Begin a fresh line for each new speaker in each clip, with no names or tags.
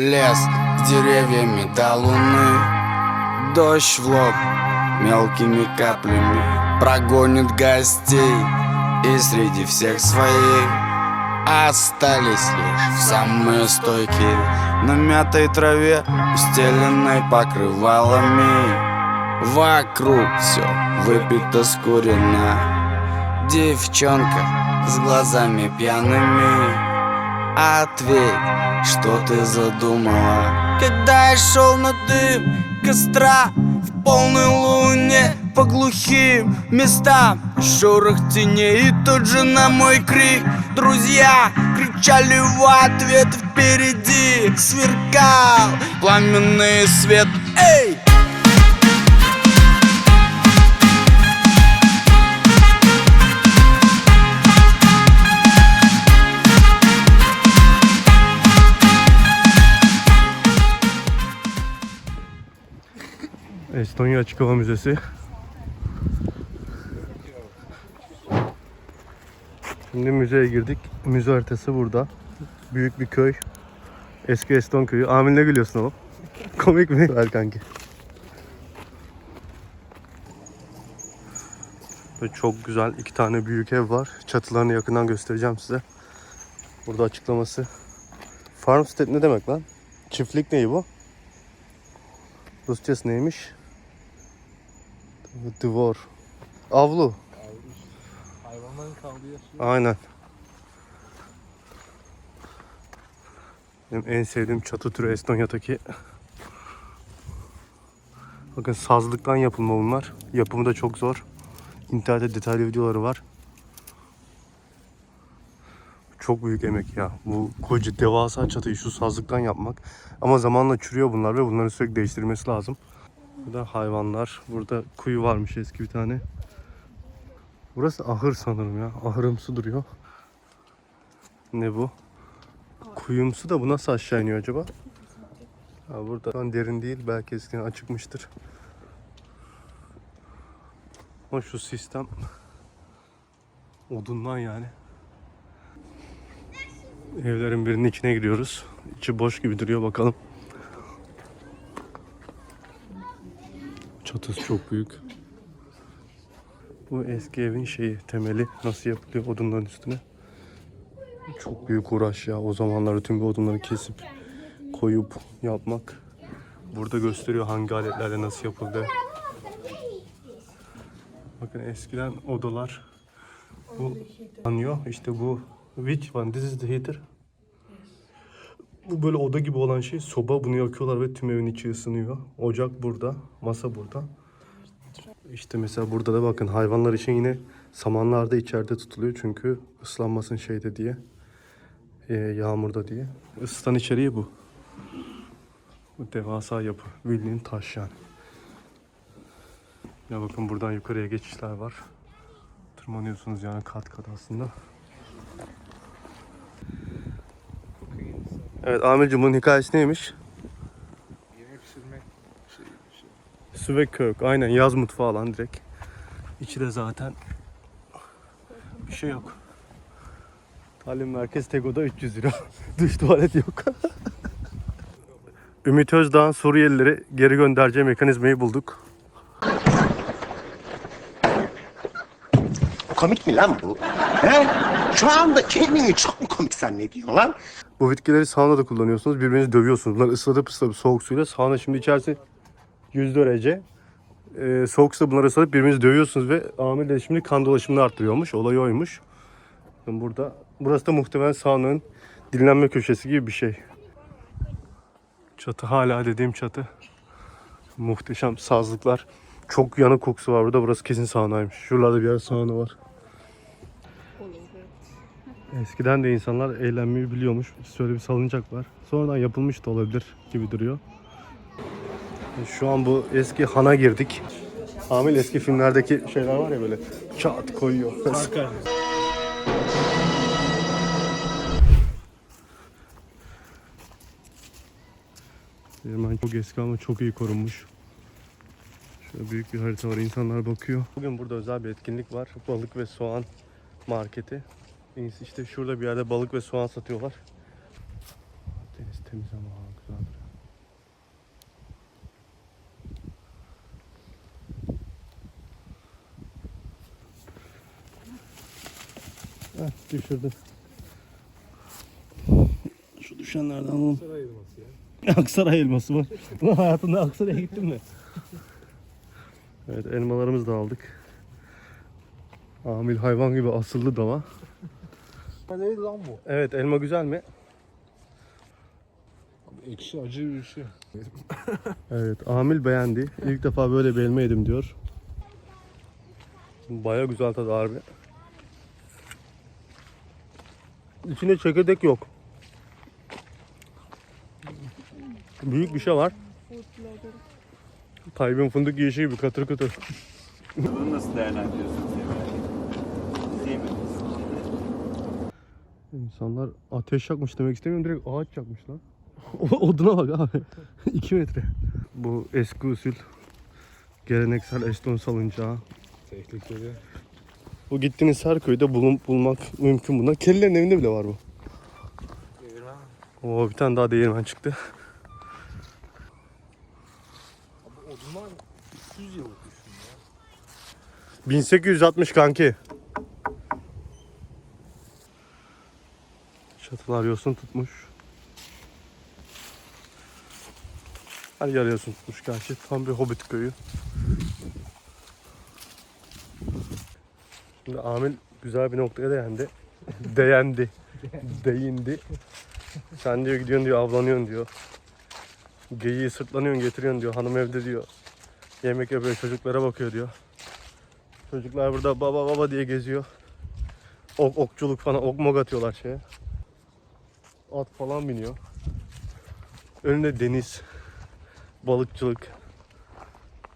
Лес с деревьями до луны. Дождь в лоб мелкими каплями Прогонит гостей И среди всех своих. Остались лишь самые стойкие На мятой траве, устеленной покрывалами. Вокруг все выпито скурено. Девчонка с глазами пьяными Ответь, что ты задумала Когда я шел на дым костра В полной луне по глухим местам Шорох теней и тут же на мой крик Друзья кричали в ответ Впереди сверкал пламенный свет Эй!
Estonya Açık Hava Müzesi. Şimdi müzeye girdik. Müze haritası burada. Büyük bir köy. Eski Eston köyü. Amin ne gülüyorsun oğlum? Komik mi? Ver kanki. Ve çok güzel iki tane büyük ev var. Çatılarını yakından göstereceğim size. Burada açıklaması. Farmstead ne demek lan? Çiftlik neyi bu? Rusçası neymiş? Dvor. Avlu.
Hayvanların kaldığı yer.
Aynen. Benim en sevdiğim çatı türü Estonya'daki. Bakın sazlıktan yapılma bunlar. Yapımı da çok zor. İnternette detaylı videoları var. Çok büyük emek ya. Bu koca devasa çatıyı şu sazlıktan yapmak. Ama zamanla çürüyor bunlar ve bunları sürekli değiştirmesi lazım. Burada hayvanlar. Burada kuyu varmış eski bir tane. Burası ahır sanırım ya. Ahırımsı duruyor. Ne bu? Kuyumsu da bu nasıl aşağı iniyor acaba? Ha, burada şu derin değil. Belki eskiden açıkmıştır. Ama şu sistem odundan yani. Evlerin birinin içine giriyoruz. İçi boş gibi duruyor bakalım. Çatısı çok büyük. Bu eski evin şeyi, temeli nasıl yapılıyor odunların üstüne. Çok büyük uğraş ya. O zamanlar tüm bu odunları kesip koyup yapmak. Burada gösteriyor hangi aletlerle nasıl yapıldı. Bakın eskiden odalar bu anıyor. İşte bu which one? This is the heater. Bu böyle oda gibi olan şey soba bunu yakıyorlar ve tüm evin içi ısınıyor. Ocak burada, masa burada. İşte mesela burada da bakın hayvanlar için yine samanlar da içeride tutuluyor çünkü ıslanmasın şeyde diye. Ee, yağmurda diye. Isıtan içeriği bu. Bu devasa yapı. Bildiğin taş yani. Ya bakın buradan yukarıya geçişler var. Tırmanıyorsunuz yani kat kat aslında. Evet Amir'cim bunun hikayesi neymiş?
Yemek pişirmek şey, şey.
Süvek kök. Aynen yaz mutfağı lan direkt. İçi de zaten bir şey yok. Talim merkez Tego'da 300 lira. Duş tuvalet yok. Ümit Özdağ'ın Suriyelileri geri göndereceği mekanizmayı bulduk.
Komik mi lan bu? He? Şu anda kendini çok mu komik zannediyorsun lan?
Bu bitkileri saunada kullanıyorsunuz. Birbirinizi dövüyorsunuz. Bunları ıslatıp ıslatıp soğuk suyla. Sauna şimdi içerisi 100 derece. Ee, soğuk suda bunları ıslatıp birbirinizi dövüyorsunuz ve amir de şimdi kan dolaşımını arttırıyormuş. Olay oymuş. Burada. Burası da muhtemelen saunanın dinlenme köşesi gibi bir şey. Çatı hala dediğim çatı. Muhteşem sazlıklar. Çok yanık kokusu var burada. Burası kesin saunaymış. Şuralarda bir yer sauna var. Eskiden de insanlar eğlenmeyi biliyormuş. Şöyle bir salıncak var. Sonradan yapılmış da olabilir gibi duruyor. Şu an bu eski hana girdik. Amil eski filmlerdeki şeyler var ya böyle çat koyuyor. Hemen çok eski ama çok iyi korunmuş. Şöyle büyük bir harita var. İnsanlar bakıyor. Bugün burada özel bir etkinlik var. Balık ve soğan marketi. İşte şurada bir yerde balık ve soğan satıyorlar. Deniz temiz ama ha, güzel duruyor. Heh, düşürdüm. Şu düşenlerden alalım.
Saray elması ya.
Aksaray elması mı? Ulan hayatında Aksaray'a gittin mi? Evet elmalarımızı da aldık. Amil hayvan gibi asıllı dama.
Neydi lan bu?
Evet elma güzel mi?
Abi ekşi acı bir şey.
Evet Amil beğendi. İlk defa böyle bir elma yedim diyor. Baya güzel tadı harbi. İçinde çekirdek yok. Büyük bir şey var. Tayyip'in fındık yiyişi gibi katır katır.
Bunu nasıl değerlendiriyorsun?
İnsanlar ateş yakmış demek istemiyorum direkt ağaç yakmışlar. O- Oduna bak abi. 2 metre. Bu eski usul geleneksel Eston salıncağı.
Tehlikeli.
Bu gittiğiniz her köyde bulun, bulmak mümkün bunlar. Kellerin evinde bile var bu.
Değirmen.
Oo bir tane daha değirmen çıktı.
Abi odunlar 100 yıllık düşün ya.
1860 kanki. Çatılar yosun tutmuş. Her yer yosun tutmuş gerçi. Tam bir hobbit köyü. Şimdi Amil güzel bir noktaya değindi. Değendi. Değindi. Sen diyor gidiyorsun diyor avlanıyorsun diyor. Geyiği sırtlanıyorsun getiriyorsun diyor. Hanım evde diyor. Yemek yapıyor çocuklara bakıyor diyor. Çocuklar burada baba baba diye geziyor. Ok, okçuluk falan ok mok atıyorlar şeye. At falan biniyor. Önünde deniz. Balıkçılık.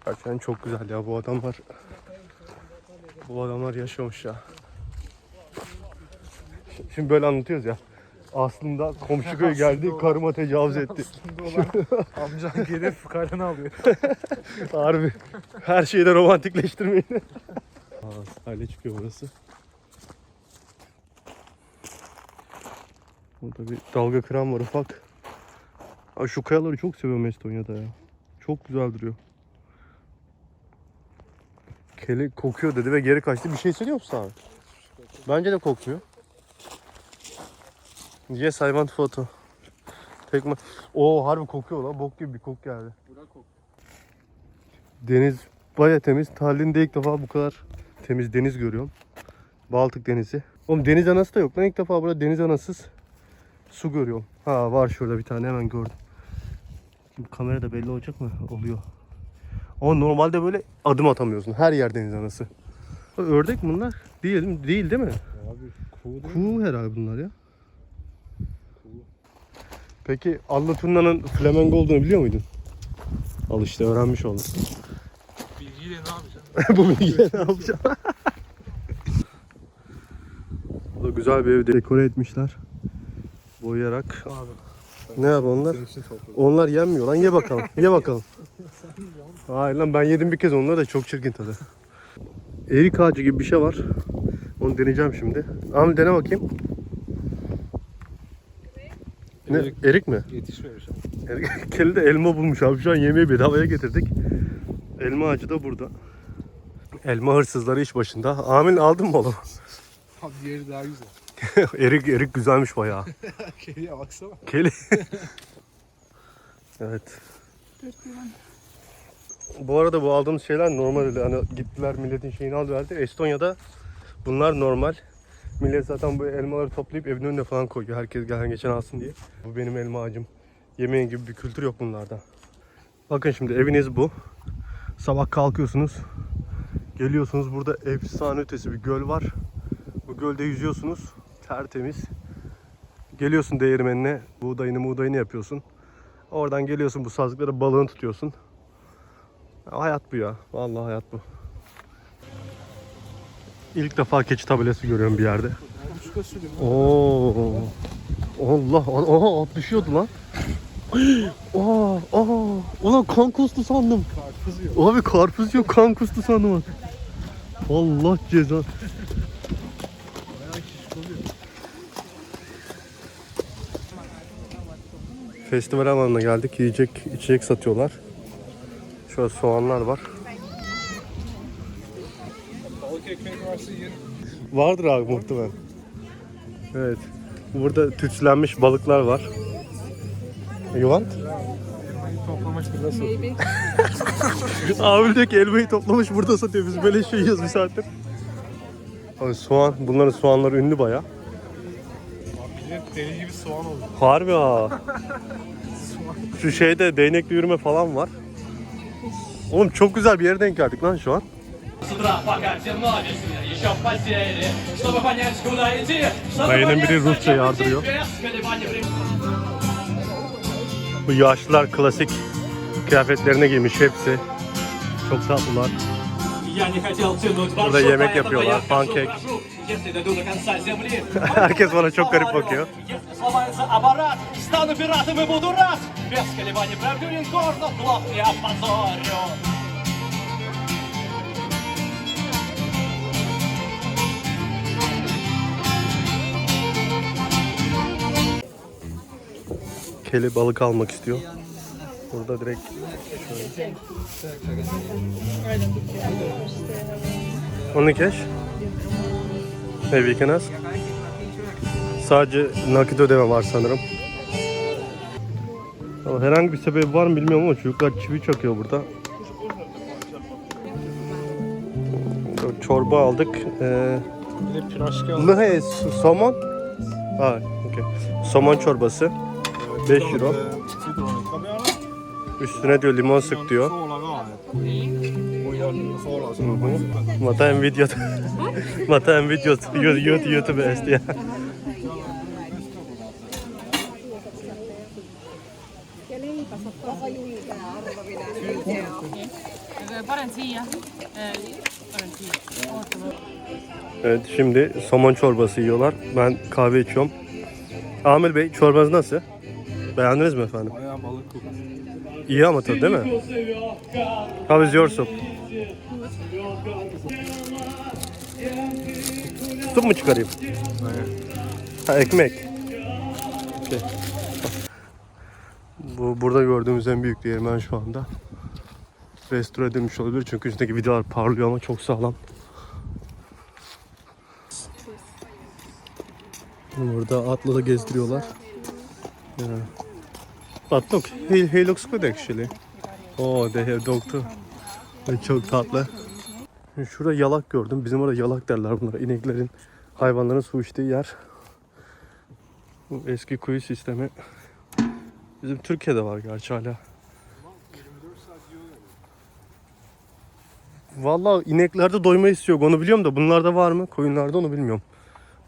Gerçekten çok güzel ya bu adamlar. Bu adamlar yaşamış ya. Şimdi böyle anlatıyoruz ya. Aslında komşu köy geldi karıma tecavüz etti.
Aslında olan amcan gelip fukarını alıyor.
Harbi. Her şeyi de romantikleştirmeyin. Aa, sahile çıkıyor burası. Burada bir dalga kıran var ufak. Aa, şu kayaları çok seviyorum Estonya'da ya. Çok güzel duruyor. Keli kokuyor dedi ve geri kaçtı. Bir şey hissediyor musun abi? Bence de kokmuyor. Yes I want photo. Tekme. Oo harbi kokuyor lan. Bok gibi bir kok geldi. Deniz baya temiz. Tallinn'de ilk defa bu kadar temiz deniz görüyorum. Baltık denizi. Oğlum deniz anası da yok lan. İlk defa burada deniz anasız su görüyorum. Ha var şurada bir tane hemen gördüm. Şimdi kamerada belli olacak mı? Oluyor. Ama normalde böyle adım atamıyorsun. Her yer deniz anası. Ördek bunlar? Değil, değil değil mi?
Abi kuğu?
Kuğu herhalde bunlar ya. Peki Allaturna'nın flamengo olduğunu biliyor muydun? Al işte öğrenmiş oldun.
Bilgiyle ne yapacaksın?
Bu bilgiye ne yapacağım? Bu da güzel bir ev dekore etmişler. Boyayarak.
Abi.
Ne yap onlar? Onlar yenmiyor lan ye bakalım. Ye bakalım. Hayır lan ben yedim bir kez onları da çok çirkin tadı. Erik ağacı gibi bir şey var. Onu deneyeceğim şimdi. Amil dene bakayım. Ne?
Erik.
Erik mi?
Yetişmemiş abi.
Erik- Keli de elma bulmuş abi. Şu an yemeği bedavaya getirdik. Elma ağacı da burada. Elma hırsızları iş başında. Amil aldın mı oğlum?
Abi diğeri daha güzel.
erik, erik güzelmiş bayağı.
Kediye baksana.
Keli. evet. Bu arada bu aldığımız şeyler normal öyle. Hani gittiler milletin şeyini aldı verdi. Estonya'da bunlar normal. Millet zaten bu elmaları toplayıp evin önüne falan koyuyor. Herkes gelen geçen alsın diye. Bu benim elma ağacım. Yemeğin gibi bir kültür yok bunlarda. Bakın şimdi eviniz bu. Sabah kalkıyorsunuz. Geliyorsunuz burada efsane ötesi bir göl var. Bu gölde yüzüyorsunuz. Tertemiz. Geliyorsun değirmenine, buğdayını buğdayını yapıyorsun. Oradan geliyorsun bu sazlıklara balığını tutuyorsun. Ya hayat bu ya. Vallahi hayat bu. İlk defa keçi tabelası görüyorum bir yerde. Oo. Allah, aha at düşüyordu lan. Aa, aa, ulan kan kustu sandım.
Karpuz yok.
Abi karpuz yok kan kustu sandım. Allah ceza. Festival alanına geldik. Yiyecek, içecek satıyorlar. Şöyle soğanlar var.
Balık ekmek varsa yerim.
Vardır abi muhtemelen. Evet. Burada tütsülenmiş balıklar var. You want?
Elmayı toplamış burada satıyor.
Abi diyor ki elmayı toplamış burada satıyor. Biz böyle şey yiyoruz bir saattir. Abi soğan, bunların soğanları ünlü baya.
Millet deli gibi soğan oldu.
Harbi ha. şu şeyde değnekli yürüme falan var. Oğlum çok güzel bir yere denk geldik lan şu an. Dayının biri Rusça yardırıyor. Bu yaşlılar klasik kıyafetlerine giymiş hepsi. Çok tatlılar. Burada yemek yapıyorlar, pankek. Herkes bana çok garip bakıyor. Keli balık almak istiyor. Burada direkt şöyle. Only cash? Maybe you can ask. Sadece nakit ödeme var sanırım. Ama herhangi bir sebebi var mı bilmiyorum ama çocuklar çivi çakıyor burada. Çorba aldık. Ee,
Bir de
somon. Ha, okay. Somon çorbası. 5 euro. Üstüne diyor limon sık diyor. Mata en video. Mata en video. YouTube YouTube est ya. Evet şimdi somon çorbası yiyorlar. Ben kahve içiyorum. Amir Bey çorbanız nasıl? Beğendiniz mi efendim?
Bayağı balık kokuyor.
İyi ama tadı değil mi? How is your soup? Soup mu çıkarayım? Ha, ekmek. Okey. Bu burada gördüğümüz en büyük değirmen şu anda. Restore edilmiş olabilir çünkü üstündeki vidalar parlıyor ama çok sağlam. Burada atla da gezdiriyorlar. Yeah. But look, he, he looks good actually. Oh, they have dog too. Çok tatlı. Şurada yalak gördüm. Bizim orada yalak derler bunlara. İneklerin, hayvanların su içtiği yer. Bu eski kuyu sistemi. Bizim Türkiye'de var gerçi hala. Vallahi ineklerde doyma istiyor. Onu biliyorum da bunlarda var mı? Koyunlarda onu bilmiyorum.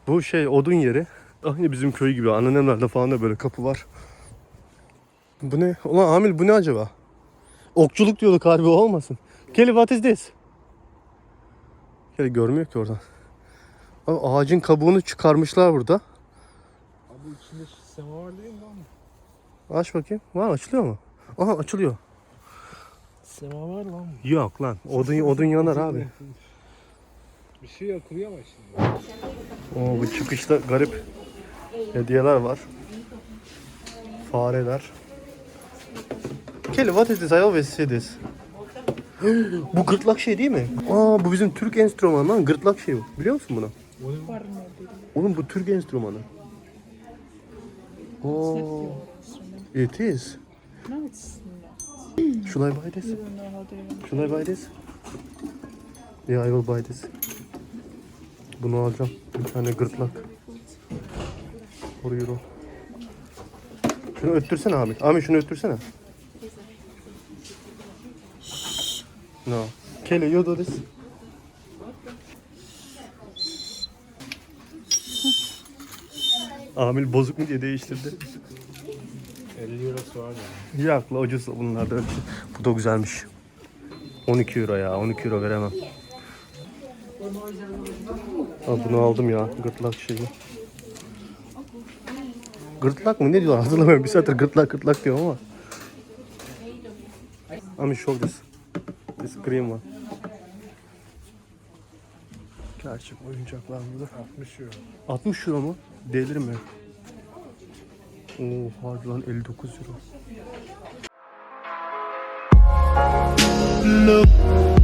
Bu şey odun yeri. Aynı bizim köy gibi. Anneannemlerde falan da böyle kapı var. Bu ne? Ulan Amil bu ne acaba? Okçuluk diyorduk harbi olmasın. Kelly what is this? Kelly görmüyor ki oradan. Abi ağacın kabuğunu çıkarmışlar burada.
Abi içinde semaver değil mi lan?
Aç bakayım. Var açılıyor mu? Aha açılıyor.
Semaver lan bu.
Yok lan. Odun, odun yanar abi.
Bir şey yakılıyor ama şimdi.
Oo, bu çıkışta garip hediyeler var. Fareler. Kelly what is this? I always see this. bu gırtlak şey değil mi? Aa bu bizim Türk enstrümanı lan. Gırtlak şey bu. Biliyor musun bunu? Oğlum bu Türk enstrümanı. Oo. It is. Should I buy this? Should I buy this? Yeah, I will buy this. Bunu alacağım. Bir tane gırtlak. 4 euro. Şunu öttürsene abi. Abi şunu öttürsene. No. Kelly you do this. Amil bozuk mu diye değiştirdi.
50 eurosu var ya.
Yok la ucuz bunlar da öyle. Bu da güzelmiş. 12 euro ya. 12 euro veremem. Aa, bunu aldım ya. Gırtlak şeyi. Gırtlak mı? Ne diyorlar? Hatırlamıyorum. Bir saattir gırtlak gırtlak diyorum ama. Ami show this. This green one. Gerçek oyuncaklar burada.
60 euro.
60 euro mu? Delirim ya. Oha lan 59 euro.
Look